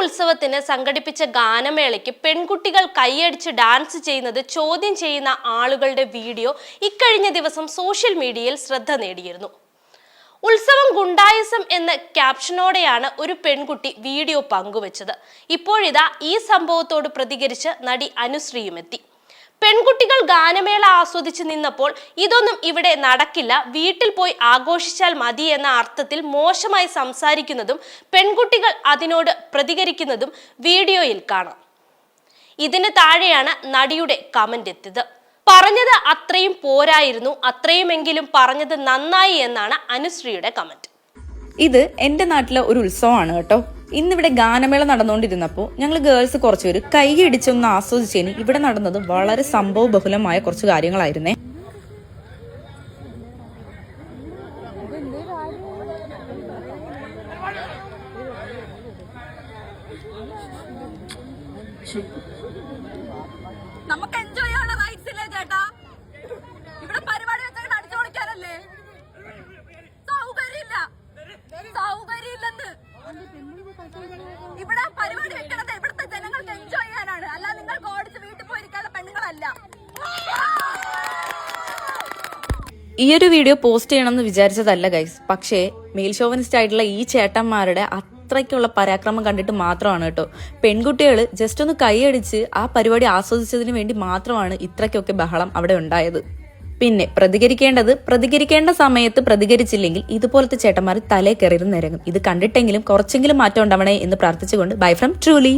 ഉത്സവത്തിന് സംഘടിപ്പിച്ച ഗാനമേളയ്ക്ക് പെൺകുട്ടികൾ കൈയടിച്ച് ഡാൻസ് ചെയ്യുന്നത് ചോദ്യം ചെയ്യുന്ന ആളുകളുടെ വീഡിയോ ഇക്കഴിഞ്ഞ ദിവസം സോഷ്യൽ മീഡിയയിൽ ശ്രദ്ധ നേടിയിരുന്നു. ഉത്സവം ഗുണ്ടായിസം എന്ന ക്യാപ്ഷനോടെയാണ് ഒരു പെൺകുട്ടി വീഡിയോ പങ്കുവച്ചത്. ഇപ്പോഴിതാ ഈ സംഭവത്തോട് പ്രതികരിച്ച് നടി അനുശ്രീയും എത്തി പെൺകുട്ടികൾ ഗാനമേള ആസ്വദിച്ച് നിന്നപ്പോൾ ഇതൊന്നും ഇവിടെ നടക്കില്ല വീട്ടിൽ പോയി ആഘോഷിച്ചാൽ മതി എന്ന അർത്ഥത്തിൽ മോശമായി സംസാരിക്കുന്നതും പെൺകുട്ടികൾ അതിനോട് പ്രതികരിക്കുന്നതും വീഡിയോയിൽ കാണാം. ഇതിന് താഴെയാണ് നടിയുടെ കമന്റ് എത്തിയത്. പറഞ്ഞത് അത്രയും പോരായിരുന്നു അത്രയുമെങ്കിലും പറഞ്ഞത് നന്നായി എന്നാണ് അനുശ്രീയുടെ കമന്റ് ഇത് എന്റെ നാട്ടിലെ ഒരു ഉത്സവമാണ് കേട്ടോ. ഇന്നിവിടെ ഗാനമേള നടന്നുകൊണ്ടിരുന്നപ്പോൾ ഞങ്ങൾ ഗേൾസ് കുറച്ചുപേര് കൈയടിച്ചൊന്ന് ആസ്വദിച്ചതിന് ഇവിടെ നടന്നത് വളരെ സംഭവ ബഹുലമായ കുറച്ച് കാര്യങ്ങളായിരുന്നേ. നമുക്ക് ഇവിടെ പരിപാടി വെക്കണത് ഇവിടുത്തെ ജനങ്ങൾക്ക് എൻജോയ് ചെയ്യാനാണ്. അല്ല നിങ്ങൾക്ക് ഓടിച്ച് വീട്ടിൽ പോയിരിക്കാനുള്ള പെണ്ണുങ്ങളല്ല. ഈ ഒരു വീഡിയോ പോസ്റ്റ് ചെയ്യണമെന്ന് വിചാരിച്ചതല്ല ഗൈസ് പക്ഷേ മെയിൽ ആയിട്ടുള്ള ഈ ചേട്ടന്മാരുടെ അത്രയ്ക്കുള്ള പരാക്രമം കണ്ടിട്ട് മാത്രമാണ് കേട്ടോ. പെൺകുട്ടികൾ ജസ്റ്റ് ഒന്ന് കൈയടിച്ച് ആ പരിപാടി ആസ്വദിച്ചതിന് വേണ്ടി മാത്രമാണ് ഇത്രയ്ക്കൊക്കെ ബഹളം അവിടെ ഉണ്ടായത്. പിന്നെ പ്രതികരിക്കേണ്ടത് പ്രതികരിക്കേണ്ട സമയത്ത് പ്രതികരിച്ചില്ലെങ്കിൽ ഇതുപോലത്തെ ചേട്ടന്മാർ തലേ കയറി നിരങ്ങും. ഇത് കണ്ടിട്ടെങ്കിലും കുറച്ചെങ്കിലും മാറ്റം ഉണ്ടാവണേ എന്ന് പ്രാർത്ഥിച്ചുകൊണ്ട് ബൈ ഫ്രം ട്രൂലി.